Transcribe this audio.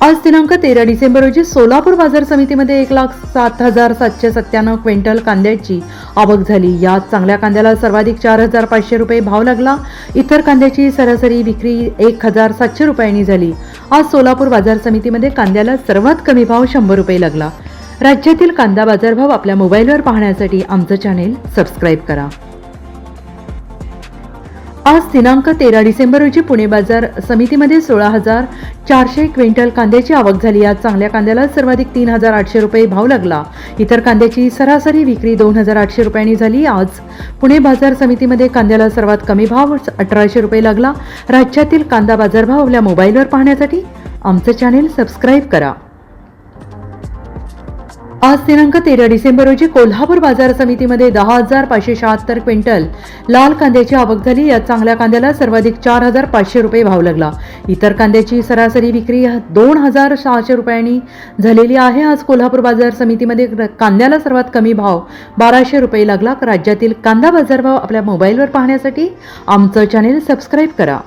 आज दिनांक तेरा डिसेंबर रोजी सोलापूर बाजार समितीमध्ये एक लाख सात हजार सातशे सत्त्याण्णव क्विंटल कांद्याची आवक झाली. यात चांगल्या कांद्याला सर्वाधिक चार हजार पाचशे रुपये भाव लागला. इतर कांद्याची सरासरी विक्री एक हजार सातशे रुपयांनी झाली. आज सोलापूर बाजार समितीमध्ये कांद्याला सर्वात कमी भाव शंभर रुपये लागला. राज्यातील कांदा बाजारभाव आपल्या मोबाईलवर पाहण्यासाठी आमचं चॅनेल सबस्क्राईब करा. आज दिनांक तेरा डिसेंबर रोजी पुणे बाजार समितीमध्ये सोळा हजार चारशे क्विंटल कांद्याची आवक झाली. आज चांगल्या कांद्याला सर्वाधिक तीन हजार आठशे रुपये भाव लागला. इतर कांद्याची सरासरी विक्री दोन हजार आठशे रुपयांनी झाली. आज पुणे बाजार समितीमध्ये कांद्याला सर्वात कमी भाव अठराशे रुपये लागला. राज्यातील कांदा बाजारभाव आपल्या मोबाईलवर पाहण्यासाठी आमचं चॅनेल सबस्क्राईब करा. आज दिनांक तेरा डिसेंबर रोजी कोल्हापूर बाजार समितीमध्ये दहा हजार पाचशे शहात्तर क्विंटल लाल कांद्याची आवक झाली. यात चांगल्या कांद्याला सर्वाधिक चार हजार पाचशे रुपये भाव लागला. इतर कांद्याची सरासरी विक्री दोन हजार सहाशे रुपयांनी झालेली आहे. आज कोल्हापूर बाजार समितीमध्ये कांद्याला सर्वात कमी भाव बाराशे रुपये लागला. राज्यातील कांदा बाजारभाव आपल्या मोबाईलवर पाहण्यासाठी आमचं चॅनेल सबस्क्राईब करा.